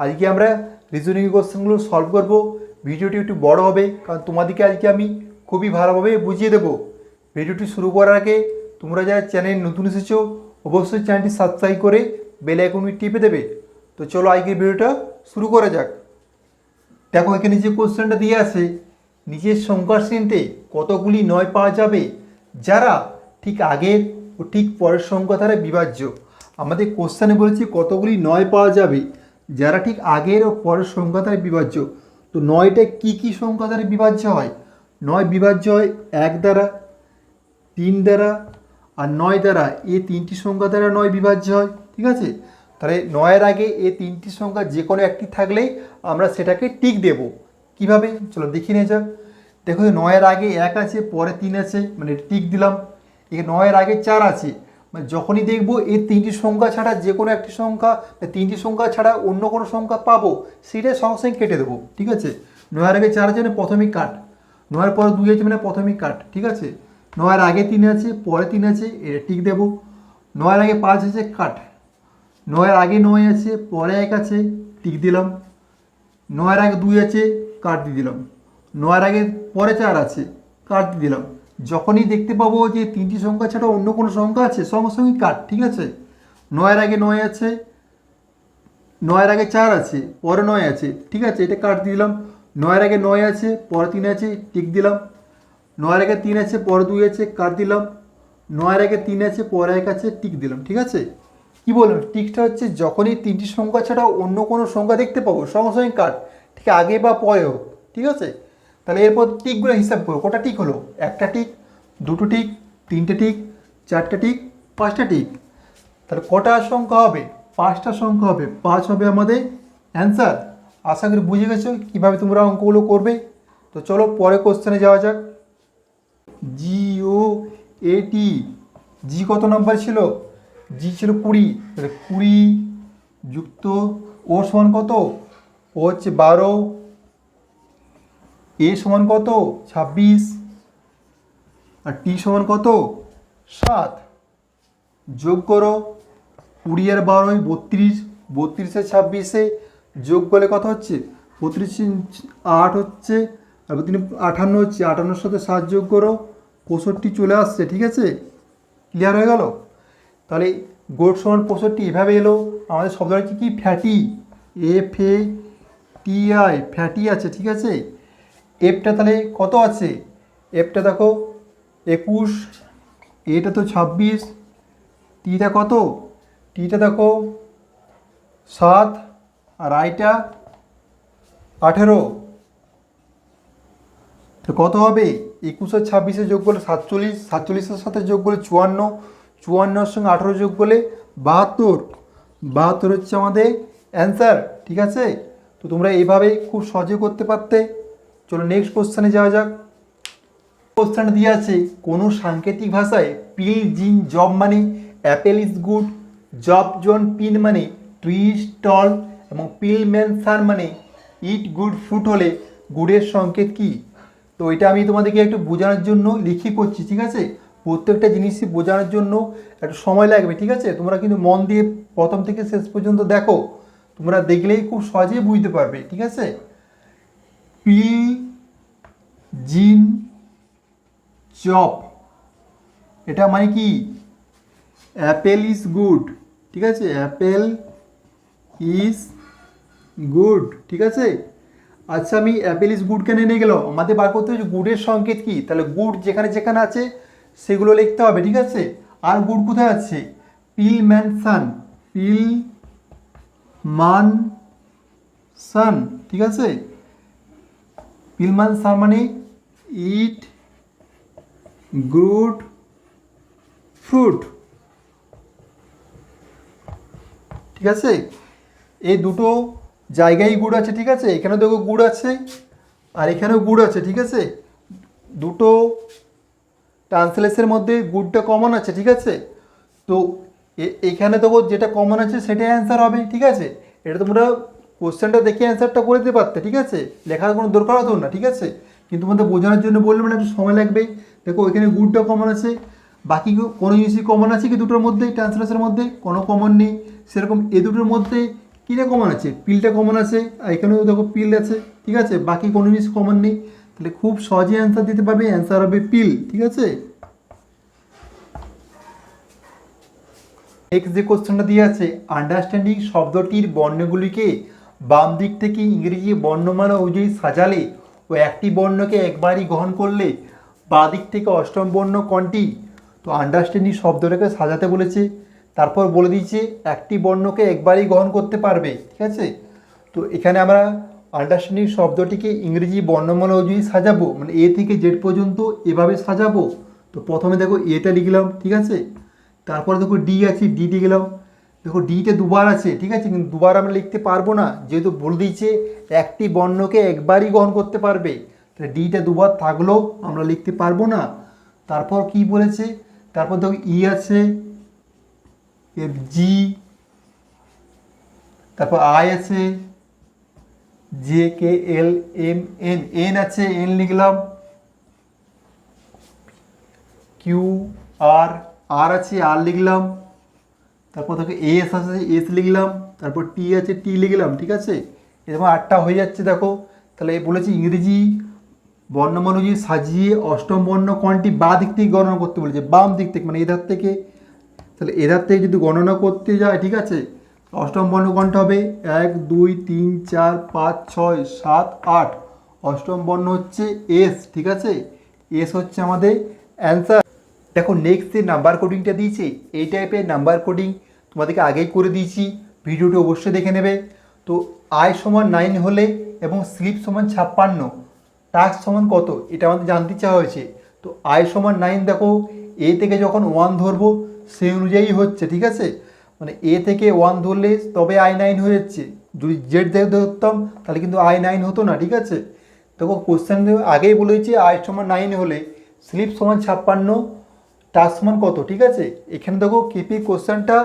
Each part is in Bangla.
আজকে আমরা রিজনিং কোশ্চেনগুলো সলভ করব। ভিডিওটি একটু বড় হবে, কারণ তোমাদেরকে আজকে আমি খুবই ভালোভাবে বুঝিয়ে দেবো। ভিডিওটি শুরু করার আগে তোমরা যারা চ্যানেল নতুন এসেছ, অবশ্যই চ্যানেলটি সাবস্ক্রাইব করে বেল আইকনটি টিপে দেবে। তো চলো আজকের ভিডিওটা শুরু করা যাক। দেখো, এখানে যে কোশ্চেনটা দিয়ে আছে, নিচের সংখ্যার শ্রেণীতে কতগুলি নয় পাওয়া যাবে, যারা ঠিক আগের ও ঠিক পরের সংখ্যা দ্বারা বিভাজ্য। আমাদের কোশ্চেনে বলেছি কতগুলি নয় পাওয়া যাবে। যারা ঠিক আগের ও পরের সংখ্যা দ্বারা বিভাজ্য, তো নয়টা কি কি সংখ্যা দ্বারা বিভাজ্য হয়? নয় বিভাজ্য হয় এক দ্বারা, তিন দ্বারা আর নয় দ্বারা। এ তিনটি সংখ্যা দ্বারা নয় বিভাজ্য হয়, ঠিক আছে? তাহলে নয়ের আগে এ তিনটি সংখ্যা যে কোনো একটি থাকলেই আমরা সেটাকে টিক দেব। কীভাবে? চলো দেখি নিয়ে যাক দেখো নয়ের আগে এক আছে, পরে তিন আছে মানে টিক দিলাম। এই নয়ের আগে চার আছে। মানে যখনই দেখব এই তিনটি সংখ্যা ছাড়া যে কোনো একটি সংখ্যা তিনটি সংখ্যা ছাড়া অন্য কোনো সংখ্যা পাবো, সেটাই সঙ্গে সঙ্গে কেটে দেবো, ঠিক আছে? নয়ের আগে চার আছে মানে প্রথমেই কাট। নয়ের পরে দুই আছে মানে প্রথমেই কাট, ঠিক আছে? নয়ের আগে তিন আছে, পরে তিন আছে, এটা টিক দেবো। নয়ের আগে পাঁচ আছে, কাট। নয়ের আগে নয় আছে, পরে এক আছে টিক দিলাম। নয়ের আগে দুই আছে, কাট দিয়ে দিলাম। নয়ের আগে পরে চার আছে, কাট দিয়ে দিলাম। যখনই দেখতে পাবো যে তিনটি সংখ্যা ছাড়া অন্য কোনো সংখ্যা আছে সঙ্গে সঙ্গে কাট, ঠিক আছে? নয়ের আগে নয় আছে, নয়ের আগে চার আছে, পরে নয় আছে, ঠিক আছে? এটা কাট দিলাম। নয়ের আগে নয় আছে, পরে তিন আছে, টিক দিলাম। নয়ের আগে তিন আছে, পরে দুই আছে, কাট দিলাম। নয়ের আগে তিন আছে, পরে এক আছে, টিক দিলাম, ঠিক আছে? কি বললাম? টিকটা হচ্ছে যখনই তিনটি সংখ্যা ছাড়া অন্য কোনো সংখ্যা দেখতে পাবো সঙ্গে সঙ্গে কাট, ঠিক আগে বা পরে হোক, ঠিক আছে? তাহলে এরপর টিকগুলো হিসাব করো, কটা টিক হলো? একটা টিক, দুটো টিক, তিনটে টিক, চারটে টিক, পাঁচটা টিক। তাহলে কটা সংখ্যা হবে? পাঁচটা সংখ্যা হবে। পাঁচ হবে আমাদের অ্যান্সার আশা করি বুঝে গেছো কীভাবে তোমরা অঙ্কগুলো করবে। তো চলো পরে কোশ্চেনে যাওয়া যাক। জিও এটি জি কত নম্বর ছিল? জি ছিল কুড়ি। তাহলে কুড়ি যুক্ত ও সমান কত? ও হচ্ছে বারো এ সমান কত? ছাব্বিশ। আর টি সমান কত? সাত। যোগ করো। কুড়ি আর বারোয় বত্রিশ। বত্রিশে, ছাব্বিশে যোগ করলে কত হচ্ছে? বত্রিশ আট হচ্ছে। আর তিনি আটান্ন হচ্ছে। আটান্নর সাথে সাত যোগ করো। পঁয়ষট্টি চলে আসছে, ঠিক আছে? ক্লিয়ার হয়ে গেল? তাহলে গোট সমান পঁয়ষট্টি, এভাবে এলো। আমাদের শব্দটা হচ্ছে কি? Fatty. F A T I, fatty আছে, ঠিক আছে? এফটা তাহলে কত আছে? এফটা দেখো, একুশ, এটা তো ছাব্বিশ টিটা কত? টিটা দেখো, সাত, আর আইটা আঠেরো। তো কত হবে? একুশ আর ছাব্বিশে যোগ করলে সাতচল্লিশ, সাতচল্লিশের সাথে যোগ করলে চুয়ান্ন, চুয়ান্নর সঙ্গে আঠেরো যোগ করলে বাহাত্তর। বাহাত্তর হচ্ছে আমাদের অ্যান্সার ঠিক আছে? তো তোমরা এইভাবে খুব সহজে করতে পারতে। চলো নেক্সট কোশ্চেনে যাওয়া যাক। কোশ্চেন দিয়ে আছে, কোনো সাংকেতিক ভাষায় পিল জিন জব মানে অ্যাপেল ইজ গুড জব জন পিন মানে ট্রি স্টল এবং পিল ম্যান সান মানে ইট গুড ফ্রুট হলে গুড়ের সংকেত কি? তো এটা আমি তোমাদেরকে একটু বোঝানোর জন্য লিখি করছি, ঠিক আছে? প্রত্যেকটা জিনিসই বোঝানোর জন্য একটু সময় লাগবে, ঠিক আছে? তোমরা কিন্তু মন দিয়ে প্রথম থেকে শেষ পর্যন্ত দেখো, তোমরা দেখলেই খুব সহজেই বুঝতে পারবে, ঠিক আছে? পিল জিন চপ। এটা মানে কি? অ্যাপেল ইজ গুড, ঠিক আছে? অ্যাপেল ইজ গুড, ঠিক আছে? আচ্ছা আমি অ্যাপেল ইজ গুড কেন নিয়ে গেলাম? আমাদের বার করতে হচ্ছে গুডের সংকেত কি? তাহলে গুড যেখানে যেখানে আছে, সেগুলো লিখতে হবে, ঠিক আছে? আর গুড কোথায় আছে? পিল ম্যান সান পিল মান সান ঠিক আছে? পিলমান মানে ইট, গুড, ফ্রুট। ঠিক আছে? এই দুটো জায়গায় গুড় আছে, ঠিক আছে? এখানে দেখো গুড় আছে, আর এখানেও গুড় আছে, ঠিক আছে? দুটো ট্রান্সলেশনের মধ্যে গুড়টা কমন আছে, ঠিক আছে? তো এখানে দেখো যেটা কমন আছে, সেটাই অ্যান্সার হবে, ঠিক আছে? এটা তোমরা কোশ্চেনটা দেখে অ্যান্সারটা করে দিতে পারতে, ঠিক আছে? লেখার কোনো দরকার হতো না, ঠিক আছে? কিন্তু তোমাদের বোঝানোর জন্য বললাম না একটু সময় লাগবে। দেখো, এখানে গুড়টা কমন আছে। বাকি কোনো জিনিসই কমন আছে কি দুটোর মধ্যে? ট্রান্সলেশনের মধ্যে কোনো কমন নেই। সেরকম এ দুটোর মধ্যে কীটা কমন আছে? পিলটা কমন আছে, আর এখানেও দেখো পিল আছে, ঠিক আছে? বাকি কোনো জিনিস কমন নেই। তাহলে খুব সহজে অ্যান্সার দিতে পারবে অ্যান্সার হবে পিল, ঠিক আছে? নেক্সট যে কোশ্চেনটা দিয়ে আছে আন্ডারস্ট্যান্ডিং শব্দটির বর্ণগুলিকে বাম দিক থেকে ইংরেজি বর্ণমালা অনুযায়ী সাজালে ও একটি বর্ণকে একবারই গ্রহণ করলে বাঁ দিক থেকে অষ্টম বর্ণ কোনটি? তো আন্ডারস্ট্যান্ডিং শব্দটাকে সাজাতে বলেছে। তারপর বলে দিয়েছে, একটি বর্ণকে একবারই গ্রহণ করতে পারবে। ঠিক আছে? তো এখানে আমরা আন্ডারস্ট্যান্ডিং শব্দটিকে ইংরেজি বর্ণমালা অনুযায়ী সাজাবো। মানে এ থেকে জেড পর্যন্ত এভাবে সাজাবো। তো প্রথমে দেখো এটা লিখলাম, ঠিক আছে? তারপরে দেখো ডি আছে, ডি গেলাম। দেখো ডিতে দুবার আছে, ঠিক আছে? কিন্তু দুবার আমরা লিখতে পারব না। যেহেতু বলে দিয়েছে, একটি বর্ণকে একবারই গ্রহণ করতে পারবে। তাহলে ডিটা দুবার থাকলেও আমরা লিখতে পারব না। তারপর কি বলেছে? তারপর দেখো ই আছে এফ জি তারপর আই আছে J K L M N N আছে এন লিখলাম। কিউ আর আর আছে আর লিখলাম। তারপর দেখো এস আছে এস লিখলাম, তারপর টি আছে টি লিখলাম, ঠিক আছে? এরকম আটটা হয়ে যাচ্ছে, দেখো। তাহলে বলেছি ইংরেজি বর্ণমান অনুযায়ী সাজিয়ে অষ্টম বর্ণ কোনটি? বা দিক থেকে গণনা করতে বলেছে, বাম দিক থেকে মানে এধার থেকে। তাহলে এধার থেকে যদি গণনা করতে যায়, ঠিক আছে? অষ্টম বর্ণ কোনটা হবে? এক, দুই, তিন, চার, পাঁচ, ছয়, সাত, আট। অষ্টম বর্ণ হচ্ছে এস ঠিক আছে? এস হচ্ছে আমাদের অ্যান্সার দেখো নেক্সট যে নাম্বার কোডিংটা দিয়েছে, এই টাইপের নাম্বার কোডিং তোমাদেরকে আগেই করে দিয়েছি, ভিডিওটি অবশ্যই দেখে নেবে। তো আয় সমান নাইন হলে এবং স্লিপ সমান ছাপ্পান্ন টাস্ক সমান কত, এটা আমাদের জানতে চাওয়া হয়েছে। তো আয় সমান নাইন দেখো এ থেকে যখন ওয়ান ধরবো, সেই অনুযায়ী হচ্ছে, ঠিক আছে? মানে এ থেকে ওয়ান ধরলে তবে আই নাইন হয়ে যাচ্ছে। যদি জেড থেকে ধরতাম, তাহলে কিন্তু আই নাইন হতো না, ঠিক আছে? দেখো কোশ্চেন আগেই বলেছি, আয় সমান নাইন হলে স্লিপ সমান ছাপ্পান্ন টাস্ক সমান কত, ঠিক আছে? এখানে দেখো কেপি কোশ্চেনটা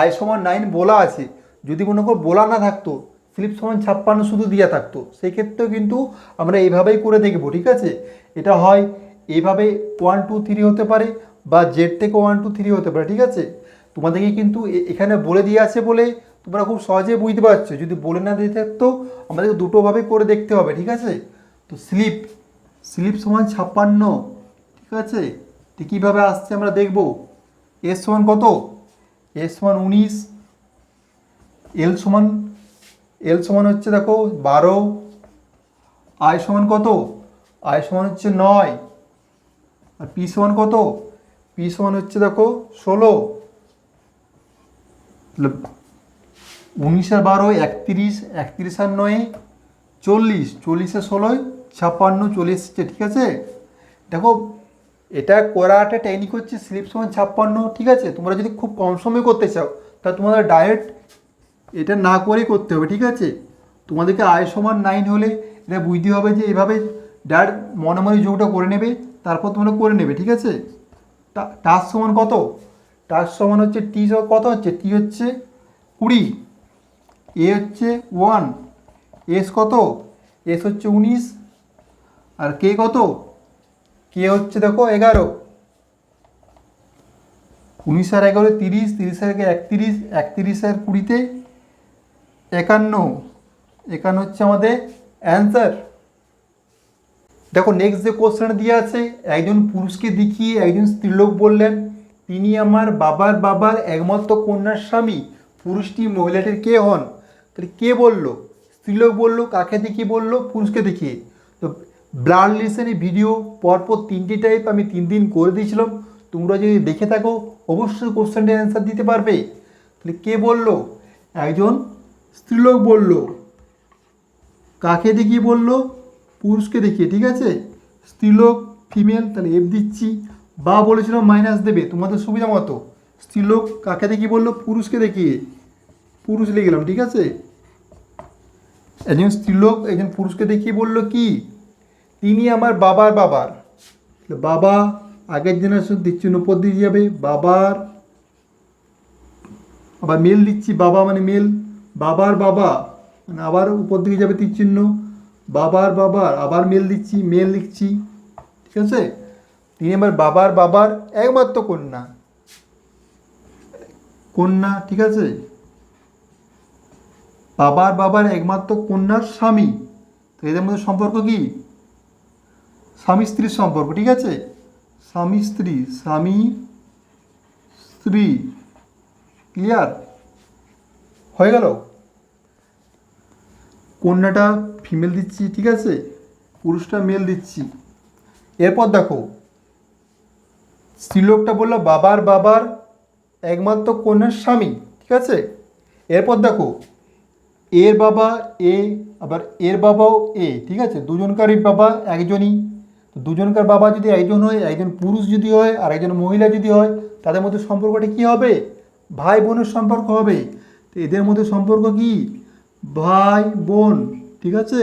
আয় সমান নাইন বলা আছে। যদি কোনো কোনো বলা না থাকতো স্লিপ সমান ছাপ্পান্ন শুধু দেওয়া থাকতো, সেই ক্ষেত্রেও কিন্তু আমরা এইভাবেই করে দেখব, ঠিক আছে? এটা হয় এইভাবে ওয়ান টু থ্রি হতে পারে বা জেড থেকে ওয়ান টু থ্রি হতে পারে, ঠিক আছে? তোমাদেরকে কিন্তু এখানে বলে দিয়ে আছে বলে তোমরা খুব সহজে বুঝতে পারছ। যদি বলে না দিতে থাকতো, আমাদেরকে দুটোভাবে করে দেখতে হবে, ঠিক আছে? তো স্লিপ স্লিপ সমান ছাপ্পান্ন, ঠিক আছে? তো কীভাবে আসছে আমরা দেখব। এস সমান কত? এস সমান উনিশ। এল সমান এল সমান হচ্ছে দেখো বারো। আই সমান কত? আই সমান হচ্ছে নয়। আর পি সমান কত? পি সমান হচ্ছে দেখো ষোলো। উনিশ আর বারো একত্রিশ একত্রিশ আর নয় চল্লিশ। চল্লিশে ষোলোয় ছাপ্পান্ন চলে ঠিক আছে? দেখো এটা করা একটা টেকনিক হচ্ছে স্লিপ সমান ছাপ্পান্ন, ঠিক আছে? তোমরা যদি খুব কম সময় করতে চাও, তা তোমাদের ডায়েট এটা না করেই করতে হবে, ঠিক আছে? তোমাদেরকে আয় সমান নাইন হলে এটা বুঝতে হবে যে এভাবে ডায়েট মনে মনে যোগটা করে নেবে, তারপর তোমরা করে নেবে, ঠিক আছে? টাস সমান কত? টাস সমান হচ্ছে টি কত হচ্ছে? টি হচ্ছে কুড়ি এ হচ্ছে ওয়ান এস কত? এস হচ্ছে উনিশ, আর কে কত? কে হচ্ছে দেখো এগারো? উনিশ আর এগারো তিরিশ তিরিশ আর একে একত্রিশ একত্রিশ আর কুড়িতে একান্ন। একান্ন হচ্ছে আমাদের অ্যান্সার দেখো নেক্সট যে কোশ্চেন দিয়ে আছে, একজন পুরুষকে দেখিয়ে একজন স্ত্রীলোক বললেন, তিনি আমার বাবার বাবার একমাত্র কন্যার স্বামী। পুরুষটি মহিলাটির কে হন? তাহলে কে বলল? স্ত্রীলোক বলল, কাকে দেখিয়ে বলল? পুরুষকে দেখিয়ে। ব্লাড রিলেশনের ভিডিও পরপর তিনটি টাইপ আমি তিন দিন করে দিয়েছিলাম। তোমরা যদি দেখে থাকো, অবশ্যই কোশ্চেনটির অ্যান্সার দিতে পারবে। তাহলে কে বলল? একজন স্ত্রীলোক বলল। কাকে দেখিয়ে বলল? পুরুষকে দেখিয়ে, ঠিক আছে? স্ত্রীলোক ফিমেল তাহলে এফ দিচ্ছি। বা বলেছিল মাইনাস দেবে, তোমাদের সুবিধা মতো। স্ত্রীলোক, কাকে দেখিয়ে বলল? পুরুষকে দেখিয়ে। পুরুষ লিখলাম ঠিক আছে? একজন স্ত্রীলোক, একজন পুরুষকে দেখিয়ে বলল কি? তিনি আমার বাবার বাবার। বাবা, আগের জেনারেশন দিচ্ছি উপর দিয়ে যাবে, বাবার। আবার মেল দিচ্ছি, বাবা মানে মেল বাবার বাবা। মানে আবার উপর দিকে যাবে তীরচিহ্ন, বাবার বাবার। আবার মেল দিচ্ছি মেল লিখছি, ঠিক আছে? তিনি আমার বাবার বাবার একমাত্র কন্যা। কন্যা, ঠিক আছে? বাবার বাবার একমাত্র কন্যার স্বামী। তো এদের মধ্যে সম্পর্ক কি? স্বামী স্ত্রীর সম্পর্ক, ঠিক আছে? স্বামী স্ত্রী স্বামী স্ত্রী ক্লিয়ার হয়ে গেল? কন্যাটা ফিমেল দিচ্ছি, ঠিক আছে? পুরুষটা মেল দিচ্ছি। এরপর দেখো, স্ত্রীলোকটা বলল, বাবার বাবার একমাত্র কন্যার স্বামী ঠিক আছে? এরপর দেখো, এর বাবা এ, আবার এর বাবাও এ, ঠিক আছে? দুজনকারই বাবা একজনই। দুজনকার বাবা যদি একজন হয়, একজন পুরুষ যদি হয় আর একজন মহিলা যদি হয়, তাদের মধ্যে সম্পর্কটা কি হবে? ভাই বোনের সম্পর্ক হবে। তো এদের মধ্যে সম্পর্ক কি? ভাই বোন, ঠিক আছে?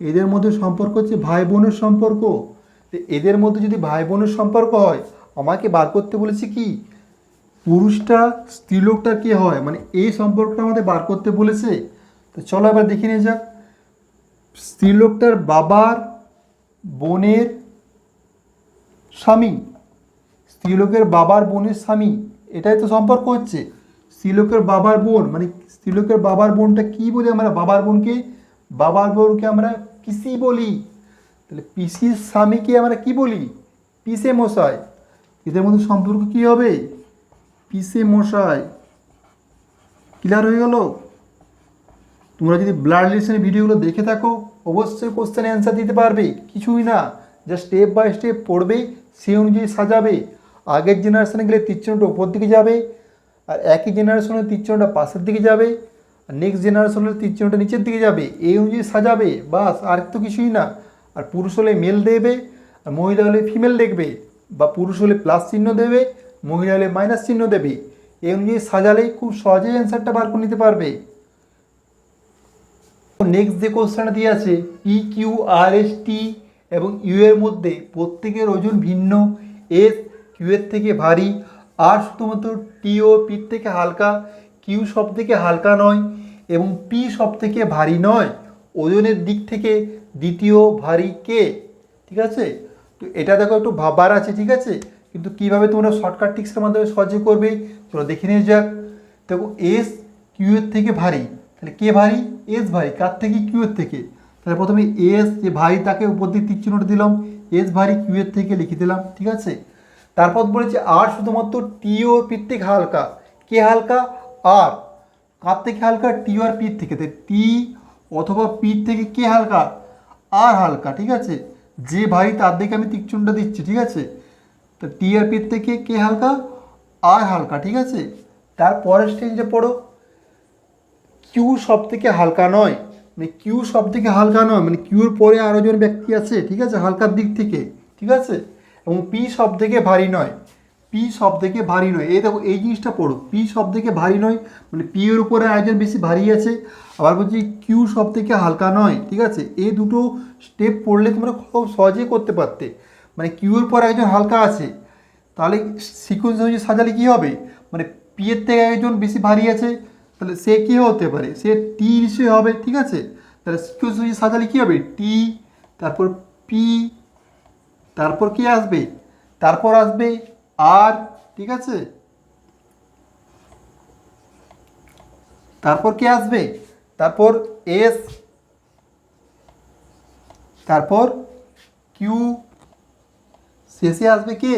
এদের মধ্যে সম্পর্ক হচ্ছে ভাই বোনের সম্পর্ক। তো এদের মধ্যে যদি ভাই বোনের সম্পর্ক হয়, আমাকে বার করতে বলেছে কি? পুরুষটা, স্ত্রীলোকটা কে হয়? মানে এই সম্পর্কটা আমাদের বার করতে বলেছে। তো চলো এবার দেখে নিয়ে যাক। স্ত্রীলোকটার বাবার বোনের স্বামী, স্ত্রীলোকের বাবার বোনের স্বামী, এটাই তো সম্পর্ক হচ্ছে। স্ত্রীলোকের বাবার বোন মানে স্ত্রীলোকের বাবার বোনটা কি বলি আমরা বাবার বোনকে? বাবার বোনকে আমরা পিসি বলি। তাহলে পিসির স্বামীকে আমরা কি বলি? পিসে মশাই। এদের মধ্যে সম্পর্ক কি হবে? পিসে মশাই। ক্লিয়ার হয়ে গেল? তোমরা যদি ব্লাড রিলেশনের ভিডিওগুলো দেখে থাকো অবশ্যই কোশ্চেনে অ্যান্সার দিতে পারবে, কিছুই না। যা স্টেপ বাই স্টেপ পড়বে, সেই অনুযায়ী সাজাবে। আগের জেনারেশনে গেলে তীরচিহ্নটা উপর দিকে যাবে, আর একই জেনারেশনের তীরচিহ্নটা পাশের দিকে যাবে, আর নেক্সট জেনারেশনের তীরচিহ্নটা নিচের দিকে যাবে। এই অনুযায়ী সাজাবে, বাস, আর তো কিছুই না। আর পুরুষ হলে মেল দেবে, আর মহিলা হলে ফিমেল দেখবে, বা পুরুষ হলে প্লাস চিহ্ন দেবে, মহিলা হলে মাইনাস চিহ্ন দেবে। এই অনুযায়ী সাজালেই খুব সহজেই অ্যান্সারটা বার করে নিতে পারবে। নেক্সট যে কোশ্চেনটা দিয়ে আছে P Q R S T এবং ইউ এর মধ্যে প্রত্যেকের ওজন ভিন্ন। এস কিউ এর থেকে ভারী। আর শুধুমাত্র টি ও পির থেকে হালকা। কিউ সব থেকে হালকা নয় এবং পি সব থেকে ভারী নয়। ওজনের দিক থেকে দ্বিতীয় ভারী কে? ঠিক আছে? তো এটা দেখো, একটু ভাবার আছে, ঠিক আছে? কিন্তু কীভাবে তোমরা শর্টকাট টিক্সের মাধ্যমে সহজে করবে চলো দেখে নিয়ে যাক দেখো এস কিউ এর থেকে ভারী। তাহলে কে ভারী? এস ভারী। কার থেকে? কিউ এর থেকে। তাহলে প্রথমে এস যে ভারী তাকে উপর দিয়ে তীর চিহ্নটা দিলাম। এস ভারী কিউ এর থেকে লিখে দিলাম, ঠিক আছে? তারপর বলেছে আর শুধুমাত্র টি ও পির থেকে হালকা। কে হালকা? আর কার থেকে হালকা? টি আর পির থেকে। টি অথবা পির থেকে কে হালকা? আর হালকা, ঠিক আছে? যে ভারী তার দিকে আমি তীরচিহ্নটা দিচ্ছি, ঠিক আছে? তো টি আর পির থেকে কে হালকা? আর হালকা, ঠিক আছে? তারপরের স্টেজে পড়ো। কিউ সব থেকে হালকা নয়। মানে কিউ সব থেকে হালকা নয়। মানে কিউর পরে আরও জন ব্যক্তি আছে, ঠিক আছে? হালকার দিক থেকে, ঠিক আছে? এবং পি সব থেকে ভারী নয়। পি সব থেকে ভারী নয়। এই দেখো, এই জিনিসটা পড়ো। পি সব থেকে ভারী নয় মানে পি উপরে আরেকজন বেশি ভারী আছে। আবার বলছি কিউ সব থেকে হালকা নয়, ঠিক আছে? এই দুটো স্টেপ পড়লে তোমরা খুব সহজেই করতে পারতে। মানে কিউর পর একজন হালকা আছে। তাহলে সিকোয়েন্স অনুযায়ী সাজালে কী হবে? মানে পি এর থেকে একজন বেশি ভারী আছে। তাহলে সে কে হতে পারে? সে টি নিশ্চয়ই হবে, ঠিক আছে? তাহলে সিকোয়েন্স সাজালে কী হবে? টি তারপর পি তারপর কি আসবে? তারপর আসবে আর ঠিক আছে? তারপর কে আসবে? তারপর এস তারপর কিউ শেষে আসবে কে?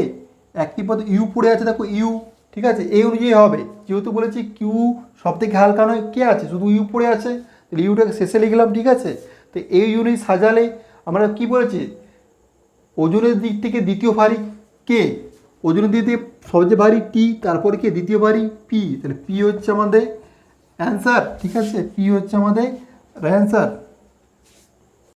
একটি পদ ইউ পড়ে আছে, দেখো ইউ ঠিক আছে? এই অনুযায়ী হবে। যেহেতু বলেছি কিউ সব থেকে হালকা নয়, কে আছে? শুধু ইউ পড়ে আছে। তাহলে ইউটাকে শেষে লিখলাম, ঠিক আছে? তো এই ইউনিট সাজালে আমরা কি বলেছি? ওজনের দিক থেকে দ্বিতীয় ভারী কে? ওজনের দিক থেকে সবচেয়ে ভারী টি তারপরে কে? দ্বিতীয় ভারী পি তাহলে পি হচ্ছে আমাদের অ্যান্সার ঠিক আছে? পি হচ্ছে আমাদের অ্যান্সার